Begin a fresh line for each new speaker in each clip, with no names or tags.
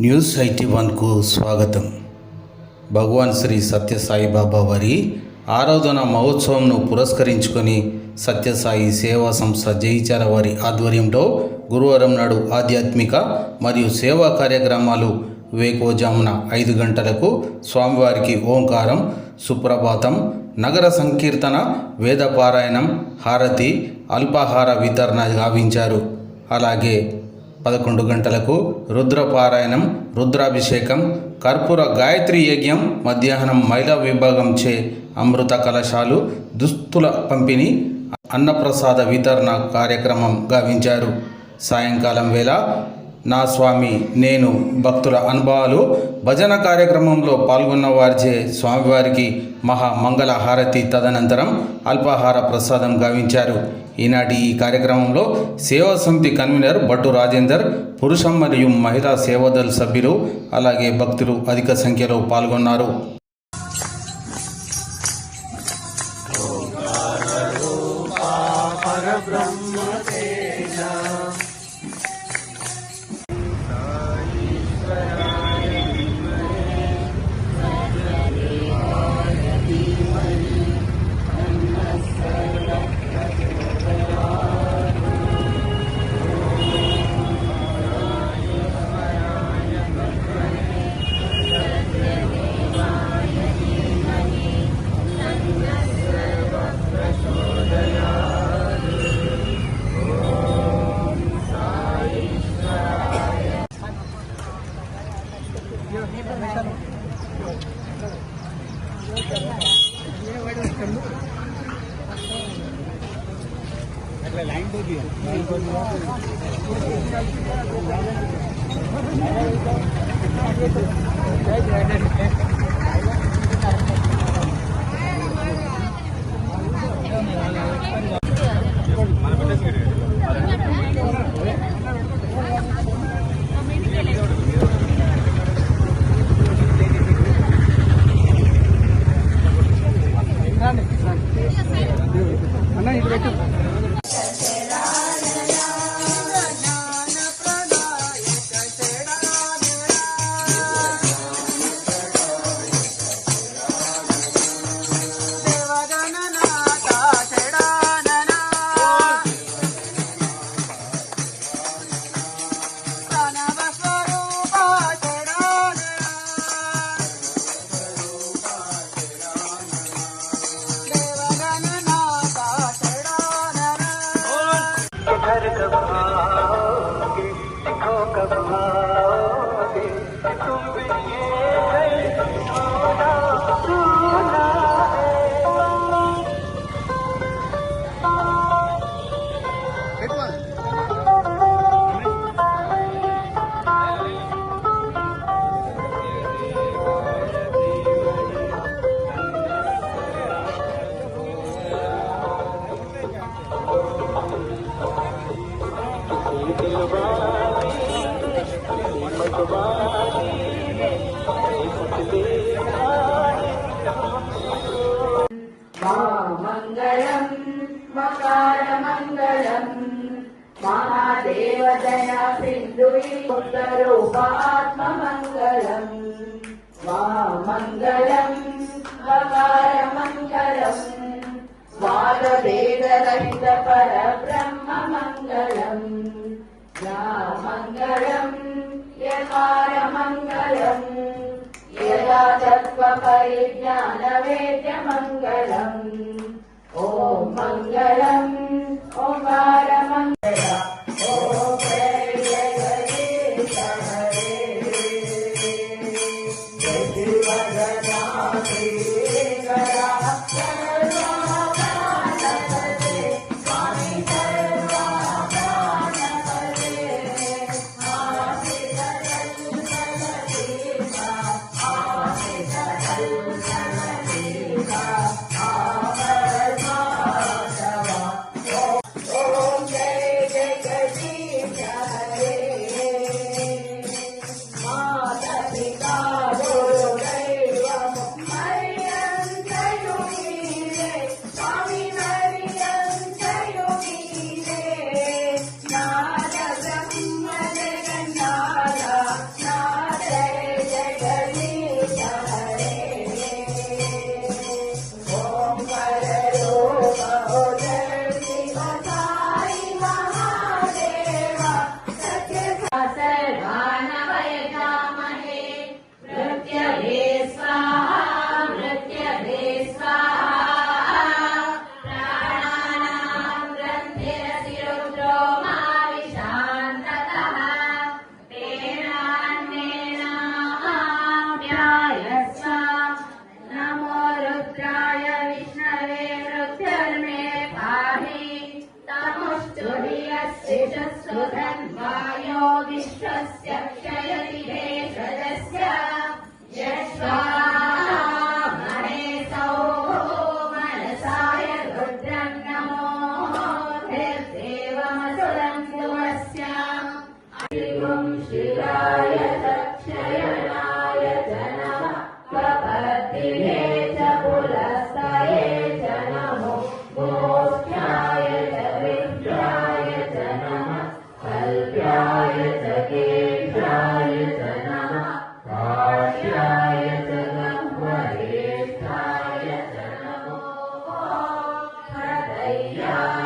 News IT వన్కు స్వాగతం. భగవాన్ శ్రీ సత్యసాయి బాబా వారి ఆరాధన మహోత్సవంను పురస్కరించుకొని సత్యసాయి సేవా సంస్థ జయిచార వారి ఆధ్వర్యంలో గురువారం నాడు ఆధ్యాత్మిక మరియు సేవా కార్యక్రమాలు వేకోజామున ఐదు గంటలకు స్వామివారికి ఓంకారం సుప్రభాతం నగర సంకీర్తన వేదపారాయణం హారతి అల్పాహార వితరణ గావించారు. అలాగే పదకొండు గంటలకు రుద్రపారాయణం రుద్రాభిషేకం కర్పూర గాయత్రి యజ్ఞం మధ్యాహ్నం మహిళా విభాగం చే అమృత కలశాలు దుస్తుల పంపిణీ అన్నప్రసాద వితరణ కార్యక్రమం గావించారు. సాయంకాలం వేళ నా స్వామి నేను భక్తుల అనుభవాలు. భజన కార్యక్రమంలో పాల్గొన్న వారిచే స్వామివారికి మహా మంగళ హారతి తదనంతరం అల్పాహార ప్రసాదం గావించారు. ఈనాటి ఈ కార్యక్రమంలో సేవా సమితి కన్వీనర్ భట్టు రాజేందర్ పురుషం మరియు మహిళా సేవాదళ సభ్యులు అలాగే భక్తులు అధిక సంఖ్యలో పాల్గొన్నారు.
એટલે લાઈન તો જોઈએ લાઈન તો જોઈએ മംഗളം മകാരമംഗളം മഹാദേവതയ സിന്ധുരൂപാത്മമംഗളം വാമംഗളം മകാരമംഗളം വാദവേദരഹിത പരബ്രഹ്മമംഗളം യാമംഗളം യകാരമംഗളം യഥാ തത്വപരിജ്ഞാനവേദ്യ ऋतस्वधन्वायो विश्वस्य क्षयति भेषजस्य यस्वा Amen.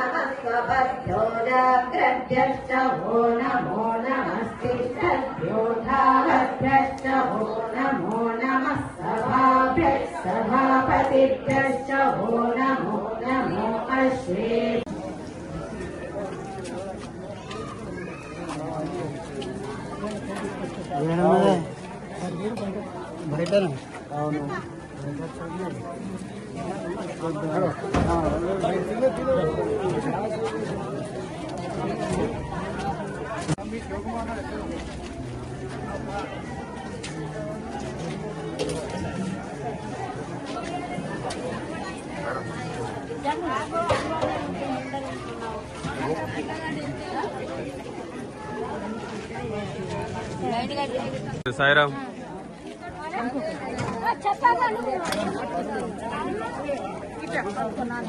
नमस्वभ्योदाग्रभ्यश्च वो नमो नमस्तिष्ठभ्योधावभ्यश्च वो नमो नमः सभाभ्यः
ना
సాయిరామ్ చెప్పాను